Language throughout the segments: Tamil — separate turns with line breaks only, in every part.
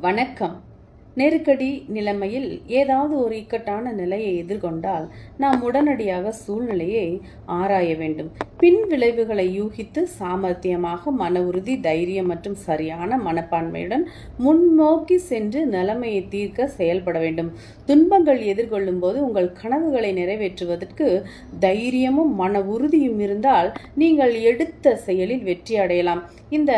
வணக்கம். நெருக்கடி நிலைமையில் ஏதாவது ஒரு இக்கட்டான நிலையை எதிர்கொண்டால் நாம் உடனடியாக சூழ்நிலையை ஆராய வேண்டும். பின் விளைவுகளை யூகித்து சாமர்த்தியமாக மன உறுதி தைரியம் மற்றும் சரியான மனப்பான்மையுடன் முன்னோக்கி சென்று நிலைமையை தீர்க்க செயல்பட வேண்டும். துன்பங்கள் எதிர்கொள்ளும் போது உங்கள் கனவுகளை நிறைவேற்றுவதற்கு தைரியமும் மன உறுதியும் இருந்தால் நீங்கள் எடுத்த செயலில் வெற்றி அடையலாம். இந்த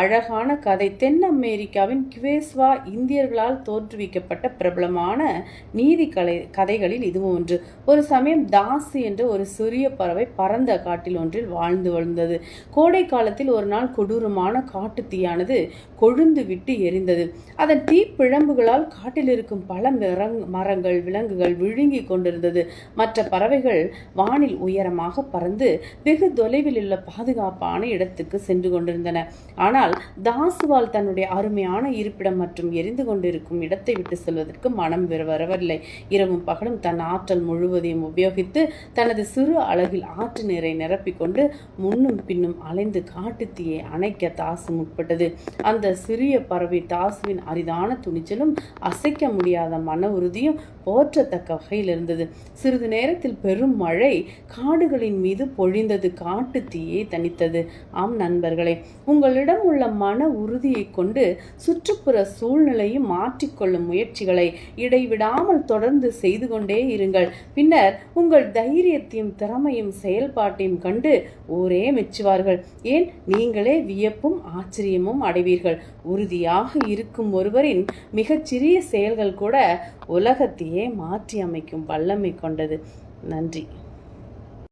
அழகான கதை தென் அமெரிக்காவின் கிவேஸ்வா இந்தியர்களால் தோற்றுவிக்கப்பட்ட பிரபலமான நீதி கலை கதைகளில் இதுவும் ஒன்று. ஒரு சமயம் தாசு என்ற ஒரு சிறிய பறவை பறந்த காட்டில் ஒன்று ஒன்றில் வாழ்ந்து வந்தது கோடை காலத்தில் ஒரு நாள் கொடூரமான காட்டு தீயானது கொழுந்து விட்டு எரிந்தது. அதன் தீப்பிழம்புகளால் காட்டில் இருக்கும் பல மரங்கள் விலங்குகள் விழுங்கி கொண்டிருந்தது. மற்ற பறவைகள் வானில் உயரமாக பறந்து வெகு தொலைவில் உள்ள பாதுகாப்பான இடத்துக்கு சென்று கொண்டிருந்தன. ஆனால் தாசுவால் தன்னுடைய அருமையான இருப்பிடம் மற்றும் எரிந்து கொண்டிருக்கும் இடத்தை விட்டு செல்வதற்கு மனம் வரவில்லை. இரவும் பகலும் தன் ஆற்றல் முழுவதையும் உபயோகித்து தனது சிறு அழகில் ஆற்று நீரை கொண்டு முன்னும் பின்னும் அலைந்து காட்டுத்தீயை அணைக்க தாசு முற்பட்டது. அந்த சிறிய பறவை தாசுவின் அரிதான துணிச்சலும் அசைக்க முடியாத மன உறுதியும் போற்றத்தக்க வகையில் இருந்தது. சிறிது நேரத்தில் பெரும் மழை காடுகளின் மீது பொழிந்தது காட்டு தீயை தணித்தது. ஆம் நண்பர்களே உங்களிடம் உள்ள மன உறுதியை கொண்டு சுற்றுப்புற சூழ்நிலையும் மாற்றிக்கொள்ளும் முயற்சிகளை இடைவிடாமல் தொடர்ந்து செய்து கொண்டே இருங்கள். பின்னர் உங்கள் தைரியத்தையும் திறமையும் செயல்பாட்டையும் கண்டு கண்டு ஊரே மெச்சுவார்கள். ஏன்? நீங்களே வியப்பும் ஆச்சரியமும் அடைவீர்கள். உறுதியாக இருக்கும் ஒருவரின் மிகச்சிறிய செயல்கள் கூட உலகத்தையே மாற்றி அமைக்கும் வல்லமை கொண்டது. நன்றி.